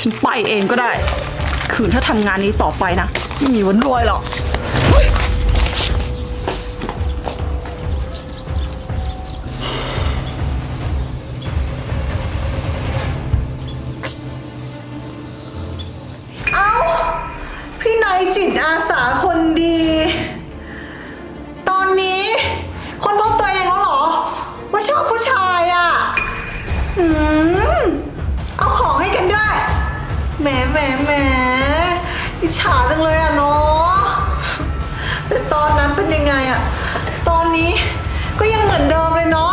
ฉันไปเองก็ได้ คืนถ้าทำงานนี้ต่อไปนะ ไม่มีวันรวยหรอกเฮ้ยเอาพี่นายจิตอาสาคนดี มแหมแหมอิจฉาจังเลยอะเนาะแต่ตอนนั้นเป็นยังไงอะตอนนี้ก็ยังเหมือนเดิมเลยเนาะ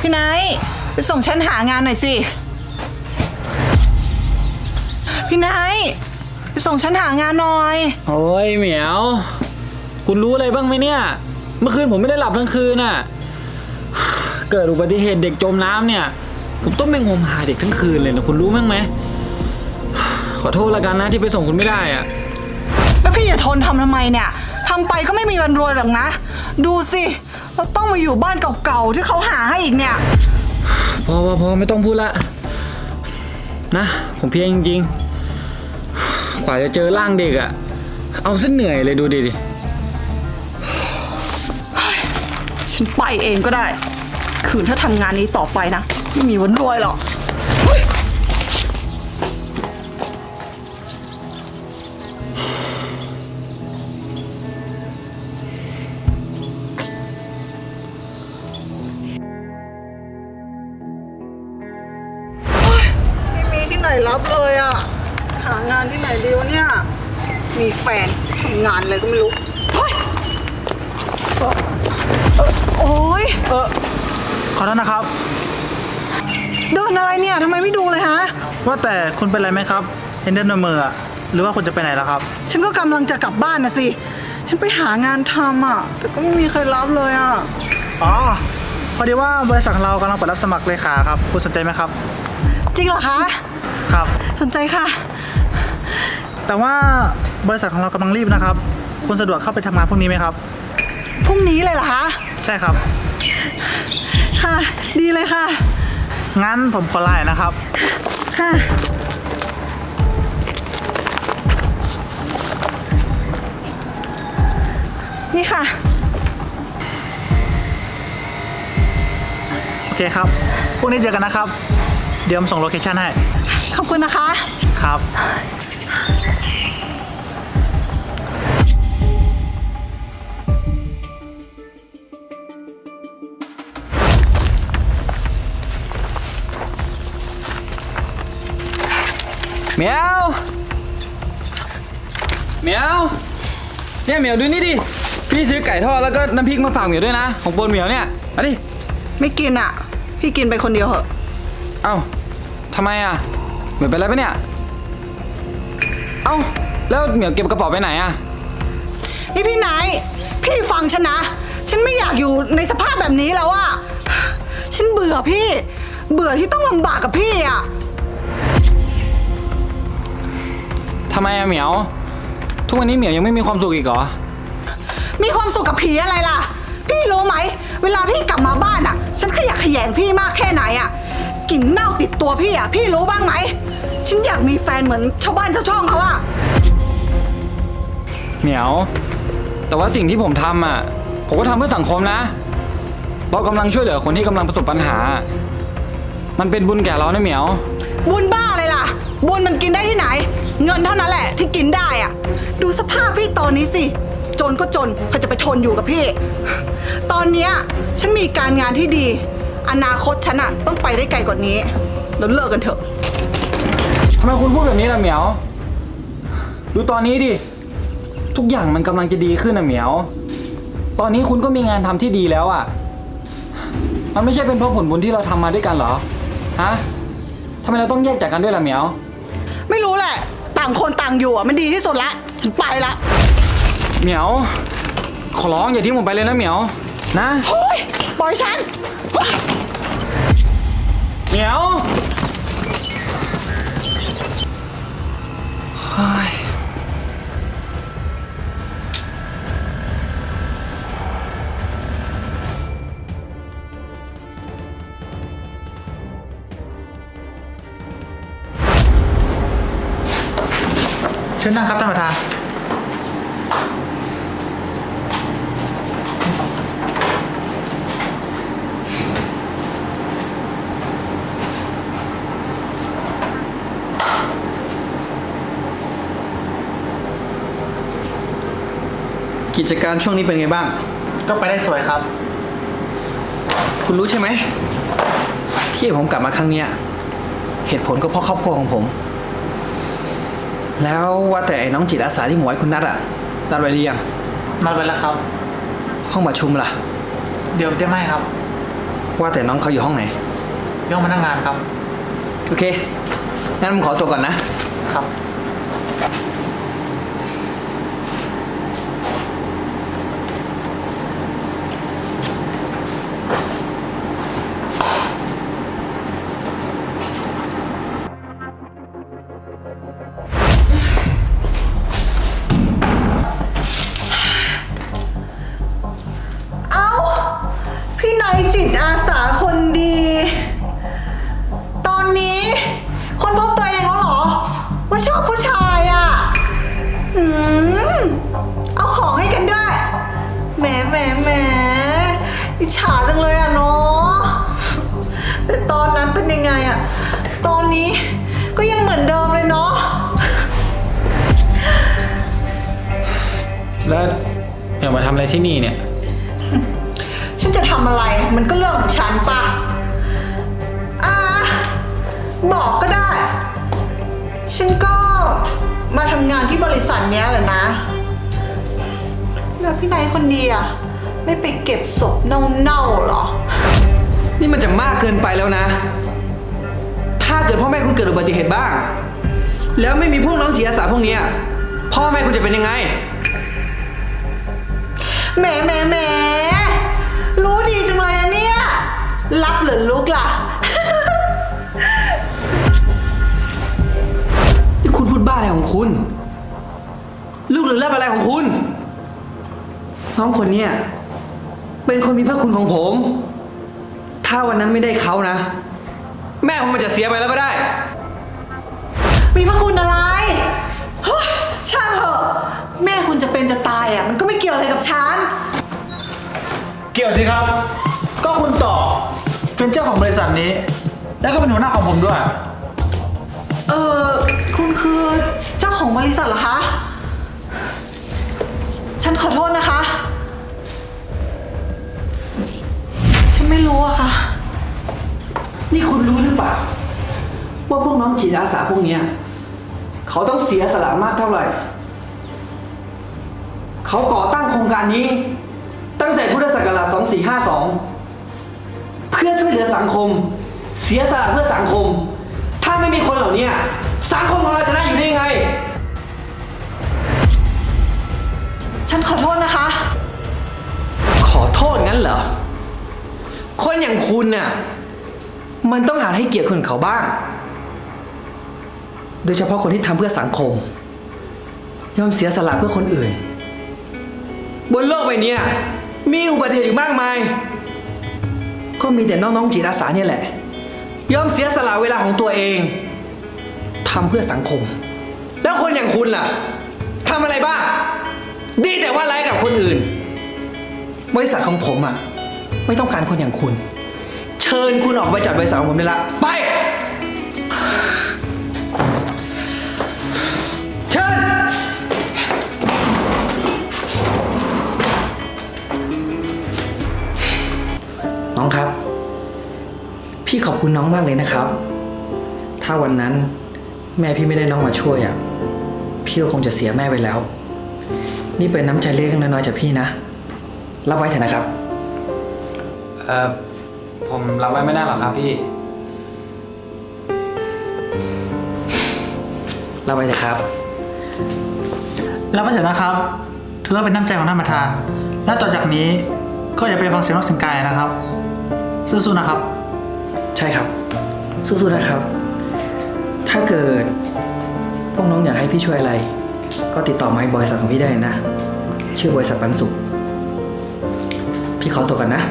พี่ไนท์ไปส่งฉันหางานหน่อยสิ พี่ไนท์ไปส่งฉันหางานหน่อย โอ้ยเหมียว คุณรู้อะไรบ้างไหมเนี่ย เมื่อคืนผมไม่ได้หลับทั้งคืนน่ะ เกิดอุบัติเหตุเด็กจมน้ำเนี่ย ผมต้องไปงมหาเด็กทั้งคืนเลยนะคุณรู้มั้งไหม ขอโทษละกันนะที่ไปส่งคุณไม่ได้อะแล้วพี่จะทนทำทำไมเนี่ยทำไปก็ไม่มีวันรวยหรอกนะ ดูสิเราต้องมาอยู่บ้านเก่าๆที่เขาหาให้อีกเนี่ย พอพอพอไม่ต้องพูดละ นะ ผมเพลียจริงๆกว่าจะเจอร่างเด็กอะเอาเส้นเหนื่อยเลยดูดิดิ ฉันไปเองก็ได้ คืนถ้าทำงานนี้ต่อไปนะ ไม่มีวันรวยหรอกเฮ้ยไม่มีที่ไหนรับเลยอะหางานที่ไหนดีวะเนี่ย มีแฟนทำงานอะไรก็ไม่รู้ เฮ้ยเอ่อเอ่อ โอ้ยเออขอโทษนะครับ เดินอะไรเนี่ยทำไมไม่ดูเลยฮะ ว่าแต่คุณเป็นไรไหมครับ เห็นเดินมืออะหรือว่าคุณจะไปไหนล่ะครับ ฉันก็กำลังจะกลับบ้านนะสิ ฉันไปหางานทำอะ แต่ก็ไม่มีใครรับเลยอะ อ๋อ พอดีว่าบริษัทของเรากำลังเปิดรับสมัครเลขาครับ คุณสนใจไหมครับ จริงเหรอคะ ครับ สนใจค่ะ แต่ว่าบริษัทของเรากำลังรีบนะครับ คุณสะดวกเข้าไปทำงานพรุ่งนี้ไหมครับ พรุ่งนี้เลยเหรอคะ ใช่ครับ ค่ะ ดีเลยค่ะ งั้นผมขอไลน์นะครับ ค่ะ นี่ค่ะ โอเคครับ พรุ่งนี้เจอกันนะครับ เดี๋ยวผมส่งโลเคชั่นให้ ขอบคุณนะคะ ครับ เหมียวเหมียวเนี่ยเหมียวดูนี่ดิ พี่ซื้อไก่ทอดแล้วก็น้ำพริกมาฝากเหมียวด้วยนะ ของโปรดเหมียวเนี่ยเอาดิ ไม่กินอะ พี่กินไปคนเดียวเหอะ เอ้าทำไมอะ เหมียวเป็นอะไรปะเนี่ย เอ้า แล้วเหมียวเก็บกระเป๋าไปไหนอะ นี่พี่ไนท์พี่ฟังฉันนะ ฉันไม่อยากอยู่ในสภาพแบบนี้แล้วอะฉันเบื่อพี่ เบื่อที่ต้องลำบากกับพี่อะำไมอะเหมียว ทุกวันนี้เหมียวยังไม่มีความสุขอีกเหรอ มีความสุขกับผีอะไรล่ะ พี่รู้ไหม เวลาพี่กลับมาบ้านอะฉันขยะแขยงพี่มากแค่ไหนอะกลิ่นเน่าติดตัวพี่อะพี่รู้บ้างไหม ฉันอยากมีแฟนเหมือนชาวบ้านชาวช่องเขาอะเหมียว แต่ว่าสิ่งที่ผมทำอะ ผมก็ทำเพื่อสังคมนะ เรากำลังช่วยเหลือคนที่กำลังประสบปัญหา มันเป็นบุญแก่เรานะเหมียว บุญบ้าอะไรล่ะ บุญมันกินได้ที่ไหน เงินเท่านั้นแหละที่กินได้อะดูสภาพพี่ตอนนี้สิ จนก็จนใครจะไปทนอยู่กับพี่ ตอนเนี้ยฉันมีการงานที่ดี อนาคตฉันอะต้องไปได้ไกลกว่านี้แล้วเลิกกันเถอะ ทำไมคุณพูดแบบนี้ล่ะเหมียว ดูตอนนี้ดิ ทุกอย่างมันกำลังจะดีขึ้นนะเหมียว ตอนนี้คุณก็มีงานทำที่ดีแล้วอะ มันไม่ใช่เป็นเพราะผลบุญที่เราทำมาด้วยกันเหรอ ฮะทำไมเราต้องแยกจากกันด้วยล่ะเหมียว ไม่รู้แหละ ต่างคนต่างอยู่อะมันดีที่สุดละฉันไปละเหมียว ขอร้องอย่าทิ้งผมไปเลยนะเหมียว นะ โอ้ยปล่อยฉัน เหมียวเฮ้ย ชิญนั่งครับท่านประธาน กิจการช่วงนี้เป็นไงบ้าง ก็ไปได้สวยครับ คุณรู้ใช่ไหม ที่ผมกลับมาครั้งเนี้ย เหตุผลก็เพราะครอบครัวของผม แล้วว่าแต่ไอ้น้องจิตอาสาที่หมวยคุณนัดอะนัดไว้หรือยัง นัดไว้แล้วครับ ห้องประชุมล่ะ เดี๋ยวเตรียมให้ครับ ว่าแต่น้องเขาอยู่ห้องไหนย่องพนักงานครับ โอเค งั้นผมขอตัวก่อนนะ ครับ อนนั้นเป็นยังไงอะ่ะตอนนี้ก็ยังเหมือนเดิมเลยเนาะ แล้วอยากมาทำอะไรที่นี่เนี่ย ฉันจะทำอะไรมันก็เรื่องของฉันปะอ่าบอกก็ได้ ฉันก็มาทำงานที่บริษัทเนี้ยแหละนะ แล้วพี่นายคนดีอะไม่ไปเก็บศพเน่าๆเหรอ นี่มันจะมากเกินไปแล้วนะถ้า เกิดพ่อแม่คุณเกิดอุบัติเหตุบ้าง แล้วไม่มีพวกน้องจิตอาสาพวกเนี้ยพ่อแม่คุณจะเป็นยังไง แหมแหมแหมรู้ดีจังเลยนะเนี่ย รับหรือลุกล่ะ นี่คุณพูดบ้าอะไรของคุณ ลูกหรือเล่บอะไรของคุณ น้องคนเนี้ยเป็นคนมีพระคุณของผม ถ้าวันนั้นไม่ได้เขานะ แม่ผมมันจะเสียไปแล้วก็ได้ มีพระคุณอะไรเฮ้ยช่างเถอะ แม่คุณจะเป็นจะตายอะ มันก็ไม่เกี่ยวอะไรกับฉัน เกี่ยวสิครับ ก็คุณต่อเป็นเจ้าของบริษัทนี้ แล้วก็เป็นหัวหน้าของผมด้วย เออคุณคือเจ้าของบริษัทเหรอคะ ฉันขอโทษนะคะ ฉันไม่รู้อะค่ะ นี่คุณรู้หรือเปล่า ว่าพวกน้องจิตอาสาพวกเนี้ยเขาต้องเสียสละมากเท่าไหร่ เขาก่อตั้งโครงการนี้ ตั้งแต่พุทธศักราช 2452 เพื่อช่วยเหลือสังคม เสียสละเพื่อสังคม ถ้าไม่มีคนเหล่านี้สังคมของเราจะน่าอยู่ได้ยังไง ฉันขอโทษนะคะ ขอโทษงั้นเหรอ คนอย่างคุณน่ะ มันต้องหาให้เกียรติคนเขาบ้าง โดยเฉพาะคนที่ทำเพื่อสังคม ยอมเสียสละเพื่อคนอื่น บนโลกใบเนี้ยมีอุบัติเหตุอีกมากมาย ก็มีแต่น้องๆจิตอาสาเนี่ยแหละ ยอมเสียสละเวลาของตัวเองทำเพื่อสังคม แล้วคนอย่างคุณล่ะทำอะไรบ้างดีแต่ว่าไร้ายกับคนอื่น บริษัทของผมอะ ไม่ต้องการคนอย่างคุณ เชิญคุณออกไปจากบริษัทของผมได้ละ ไป เชิญ น้องครับ พี่ขอบคุณน้องมากเลยนะครับ ถ้าวันนั้นแม่พี่ไม่ได้น้องมาช่วยอะ พี่ก็คงจะเสียแม่ไปแล้ว นี่เป็นน้ำใจเล็กๆน้อยๆจากพี่นะ รับไว้เถอะนะครับ เออ ผมรับไว้ไม่ได้หรอกครับพี่ รับไว้เถอะครับแล้วก็เถอะนะครับ ถือว่าเป็นน้ำใจของท่านประธาน และต่อจากนี้ก็อย่าไปฟังเสียงนอกเสียงกายนะครับ สู้ๆนะครับ ใช่ครับ สู้ๆนะครับ ถ้าเกิดพวกน้องอยากให้พี่ช่วยอะไร ก็ติดต่อมาที่บริษัทของพี่ได้นะ ชื่อบริษัทปันสุข พี่ขอตัวกันนะค